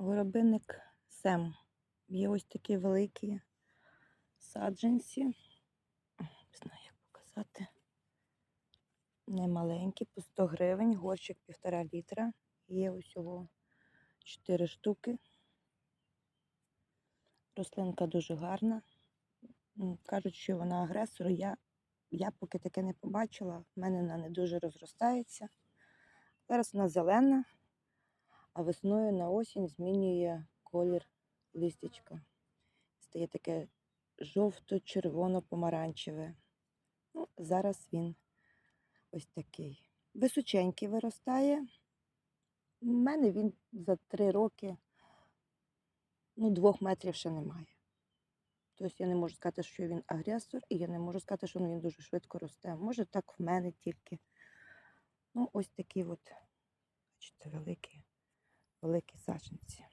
Горобинник Сем. Є ось такі великі саджанці. Не знаю, як показати. Не маленькі, по 100 гривень, горщик півтора літра. Є усього 4 штуки. Рослинка дуже гарна. Кажуть, що вона агресор. Я, я поки таке не побачила. В мене вона не дуже розростається. Зараз вона зелена, а весною на осінь змінює колір листячка. Стає таке жовто-червоно-помаранчеве. Ну, зараз він ось такий. Височенький виростає. У мене він за три роки ну, двох метрів ще немає. Тобто я не можу сказати, що він агресор, і я не можу сказати, що він дуже швидко росте. Може, так в мене тільки. Ну, ось такі от, бачите, великі, великі саджанці.